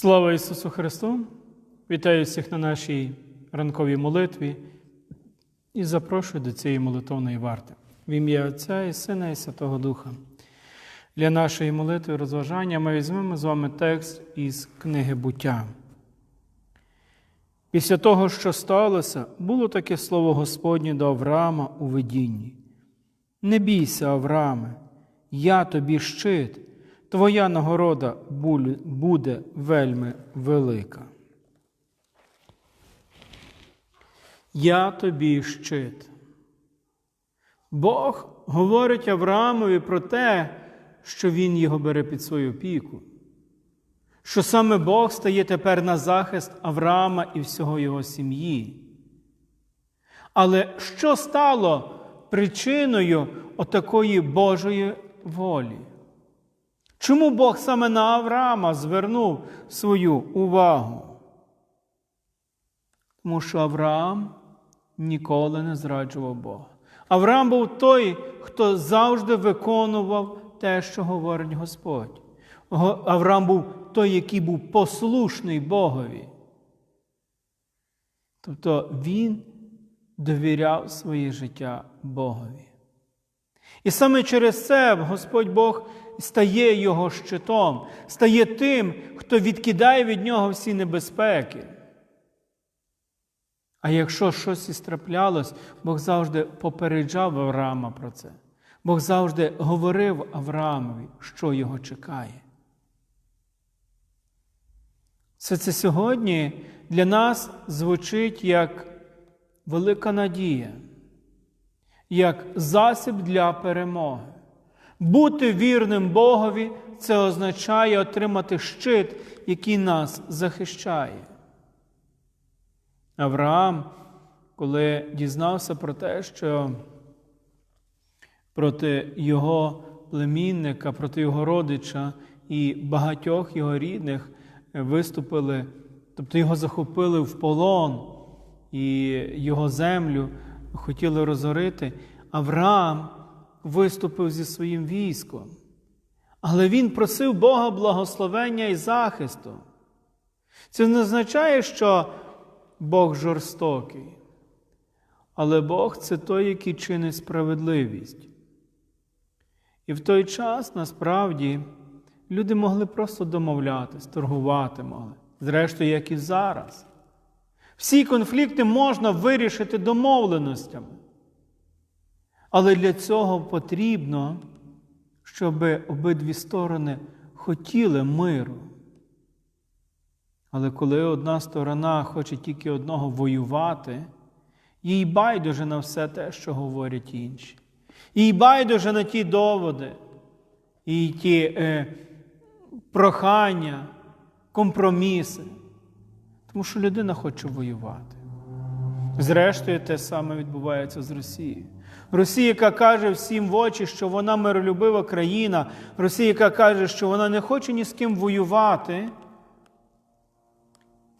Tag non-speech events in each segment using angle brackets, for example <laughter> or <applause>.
Слава Ісусу Христу! Вітаю всіх на нашій ранковій молитві і запрошую до цієї молитовної варти. В ім'я Отця і Сина і Святого Духа. Для нашої молитви розважання ми візьмемо з вами текст із книги буття. Після того, що сталося, було таке слово Господнє до Авраама у видінні. Не бійся, Аврааме, я тобі щит, твоя нагорода буде вельми велика. Я тобі щит. Бог говорить Авраамові про те, що він його бере під свою опіку, що саме Бог стає тепер на захист Авраама і всього його сім'ї. Але що стало причиною отакої Божої волі? Чому Бог саме на Авраама звернув свою увагу? Тому що Авраам ніколи не зраджував Бога. Авраам був той, хто завжди виконував те, що говорить Господь. Авраам був той, який був послушний Богові. Тобто він довіряв своє життя Богові. І саме через це Господь Бог стає його щитом, стає тим, хто відкидає від нього всі небезпеки. А якщо щось і страплялось, Бог завжди попереджав Авраама про це. Бог завжди говорив Авраамові, що його чекає. Все це сьогодні для нас звучить як велика надія, як засіб для перемоги. Бути вірним Богові це означає отримати щит, який нас захищає. Авраам, коли дізнався про те, що проти його племінника, проти його родича і багатьох його рідних виступили, тобто його захопили в полон і його землю хотіли розорити, Авраам виступив зі своїм військом. Але він просив Бога благословення і захисту. Це не означає, що Бог жорстокий. Але Бог це той, який чинить справедливість. І в той час насправді люди могли просто домовлятись, торгувати могли. Зрештою, як і зараз. Всі конфлікти можна вирішити домовленостями. Але для цього потрібно, щоб обидві сторони хотіли миру. Але коли одна сторона хоче тільки одного воювати, їй байдуже на все те, що говорять інші. Їй байдуже на ті доводи і ті е, прохання, компроміси. Тому що людина хоче воювати. Зрештою, те саме відбувається з Росією. Росія, яка каже всім в очі, що вона миролюбива країна, Росія, яка каже, що вона не хоче ні з ким воювати,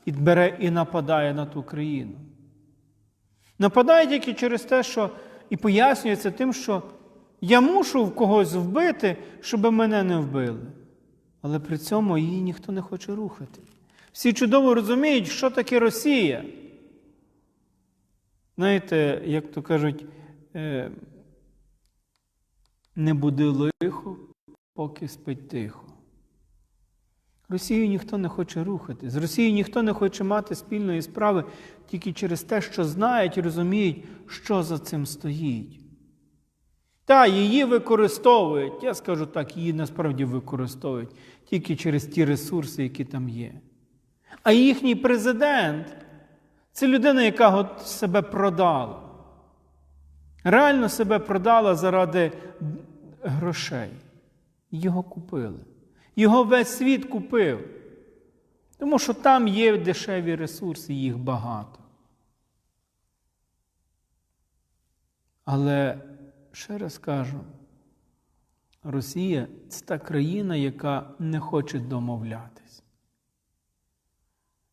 і бере і нападає на ту країну. Нападає тільки через те, що і пояснюється тим, що я мушу в когось вбити, щоб мене не вбили. Але при цьому її ніхто не хоче рухати. Всі чудово розуміють, що таке Росія. Знаєте, як то кажуть, не буди лихо, поки спить тихо. Росію ніхто не хоче рухати. З Росією ніхто не хоче мати спільної справи тільки через те, що знають і розуміють, що за цим стоїть. Та, її використовують, я скажу так, її насправді використовують тільки через ті ресурси, які там є. А їхній президент це людина, яка себе продала. Реально себе продала заради грошей. Його купили. Його весь світ купив. Тому що там є дешеві ресурси, їх багато. Але ще раз кажу, Росія це та країна, яка не хоче домовлятись.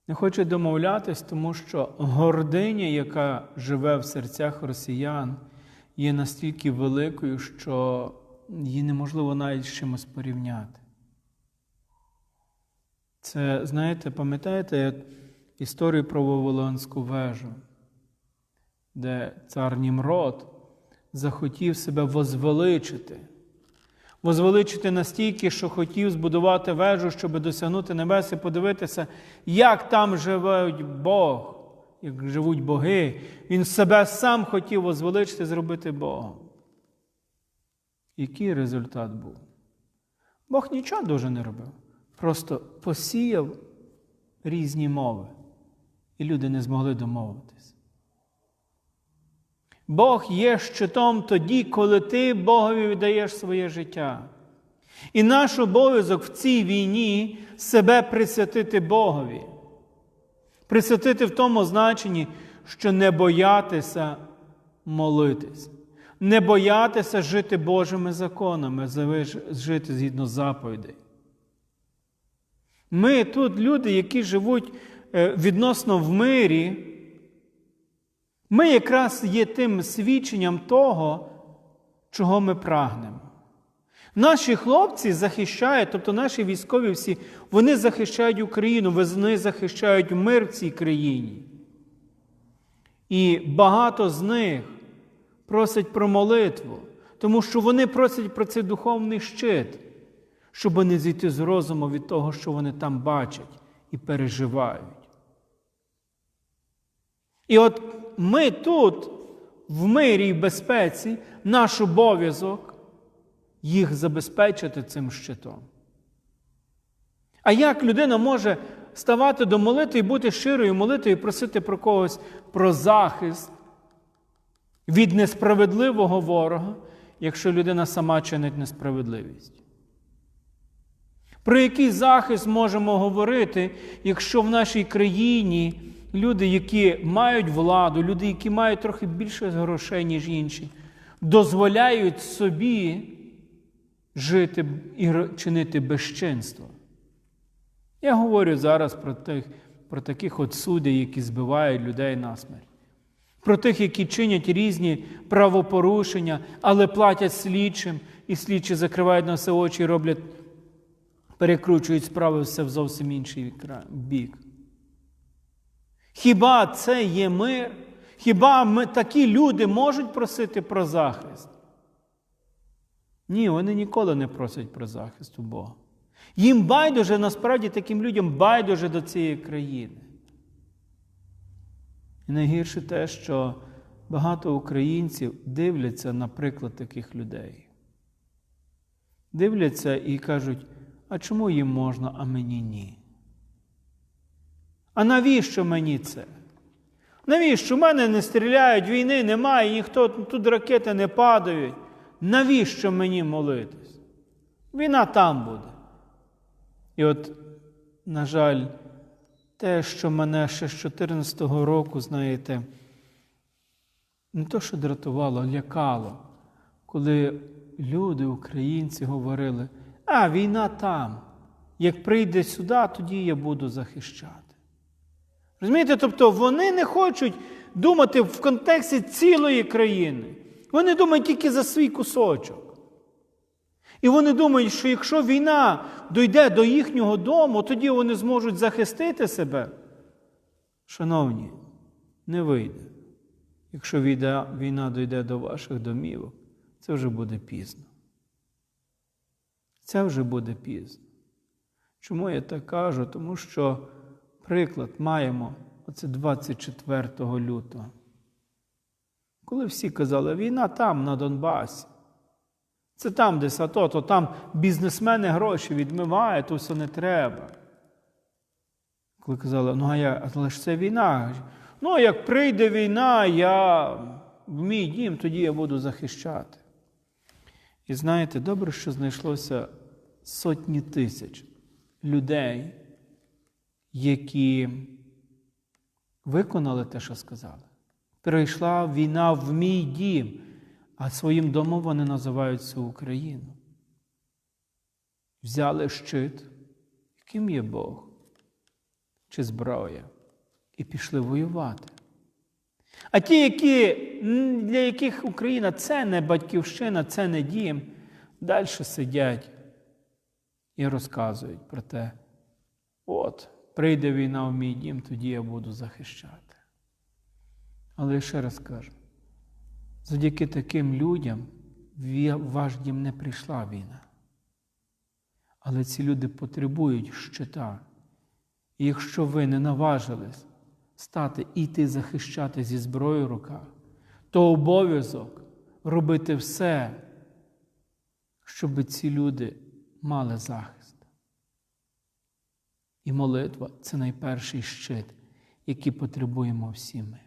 Не хоче домовлятись, тому що гординя, яка живе в серцях росіян, є настільки великою, що її неможливо навіть з чимось порівняти. Це, знаєте, пам'ятаєте історію про Вавилонську вежу, де цар Німрод захотів себе возвеличити. Возвеличити настільки, що хотів збудувати вежу, щоб досягнути небес і подивитися, як там живуть Бог, як живуть боги. Він себе сам хотів возвеличити, зробити Богом. Який результат був? Бог нічого дуже не робив. Просто посіяв різні мови, і люди не змогли домовитись. Бог є щитом тоді, коли ти Богові віддаєш своє життя. І наш обов'язок в цій війні себе присвятити Богові. Присвятити в тому значенні, що не боятися молитись, не боятися жити Божими законами, жити згідно заповідей. Ми тут люди, які живуть е, відносно в мирі, ми якраз є тим свідченням того, чого ми прагнемо. Наші хлопці захищають, тобто наші військові всі, вони захищають Україну, вони захищають мир в цій країні. І багато з них просять про молитву, тому що вони просять про цей духовний щит, щоб не зійти з розуму від того, що вони там бачать і переживають. І от ми тут, в мирі і безпеці, наш обов'язок їх забезпечити цим щитом. А як людина може ставати до молитви і бути щирою молитвою і просити про когось про захист від несправедливого ворога, якщо людина сама чинить несправедливість? Про який захист можемо говорити, якщо в нашій країні люди, які мають владу, люди, які мають трохи більше грошей, ніж інші, дозволяють собі жити і чинити безчинство? Я говорю зараз про тих, про таких от суддів, які збивають людей насмерть. Про тих, які чинять різні правопорушення, але платять слідчим, і слідчі закривають на все очі і роблять перекручують справи все в зовсім інший бік. Хіба це є мир? Хіба ми, такі люди можуть просити про захист? Ні, вони ніколи не просять про захист у Бога. Їм байдуже, насправді таким людям байдуже до цієї країни. І найгірше те, що багато українців дивляться на приклад таких людей. Дивляться і кажуть, а чому їм можна, а мені ні? А навіщо мені це? Навіщо в мене не стріляють, війни немає, ніхто тут ракети не падають. Навіщо мені молитись? Війна там буде. І от, на жаль, те, що мене ще з 2014 року, знаєте, не то, що дратувало, лякало, коли люди, українці, говорили, а війна там. Як прийде сюди, тоді я буду захищати. Розумієте? Тобто вони не хочуть думати в контексті цілої країни. Вони думають тільки за свій кусочок. І вони думають, що якщо війна дойде до їхнього дому, тоді вони зможуть захистити себе. Шановні, не вийде. Якщо війна дойде до ваших домівок, це вже буде пізно. Це вже буде пізно. Чому я так кажу? Тому що приклад маємо оце 24 лютого. Коли всі казали, війна там, на Донбасі. Це там, де САТО, то там бізнесмени гроші відмивають, то все не треба. Коли казали, ну а я, але ж це війна. Ну, як прийде війна, я в мій дім, тоді я буду захищати. І знаєте, добре, що знайшлося сотні тисяч людей, які виконали те, що сказали. Прийшла війна в мій дім, а своїм домом вони називають цю Україну. Взяли щит, яким є Бог чи зброя, і пішли воювати. А ті, які, для яких Україна це не батьківщина, це не дім, далі сидять і розказують про те, от, прийде війна в мій дім, тоді я буду захищати. Але я ще раз кажу, завдяки таким людям в ваш дім не прийшла війна. Але ці люди потребують щита. І якщо ви не наважились стати і йти захищати зі зброєю в руках, то обов'язок робити все, щоб ці люди мали захист. І молитва це найперший щит, який потребуємо всі ми.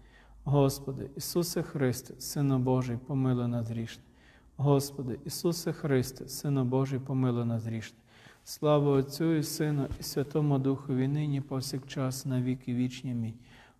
Господи, Ісусе Христе, Сину Божий, помилуй нас грішних. Господи, Ісусе Христе, Сину Божий, помилуй нас грішних. Слава Отцю і Сину, і Святому Духові, нині повсякчас, на віки вічні. Амінь.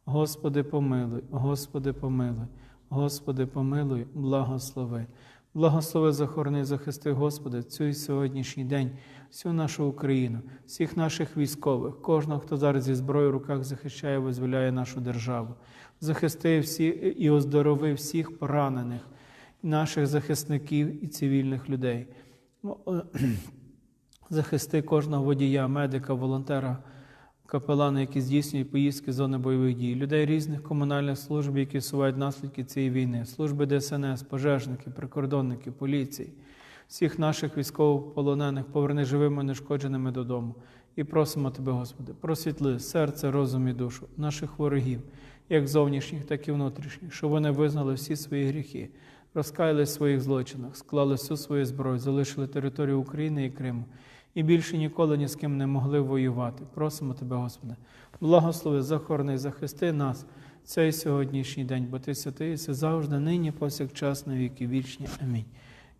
Господи, помилуй, Господи, помилуй, Господи, помилуй, благослови. Благослови, захорони, захисти, Господи, цю і сьогоднішній день, всю нашу Україну, всіх наших військових, кожного, хто зараз зі зброєю в руках захищає, визволяє нашу державу. Захисти всі і оздорови всіх поранених, наших захисників і цивільних людей. Ну, <clears throat> Захисти кожного водія, медика, волонтера, капелана, які здійснюють поїздки з зони бойових дій, людей різних комунальних служб, які усувають наслідки цієї війни, служби ДСНС, пожежники, прикордонники, поліції, всіх наших військовополонених поверни живими, нешкодженими додому. І просимо Тебе, Господи, просвітли серце, розум і душу наших ворогів, як зовнішніх, так і внутрішніх, щоб вони визнали всі свої гріхи, розкаялись в своїх злочинах, склали всю свою зброю, залишили територію України і Криму і більше ніколи ні з ким не могли воювати. Просимо Тебе, Господи, благослови, захорони, захисти нас цей сьогоднішній день, бо Ти святий, все завжди, нині, повсякчас, на віки вічні. Амінь.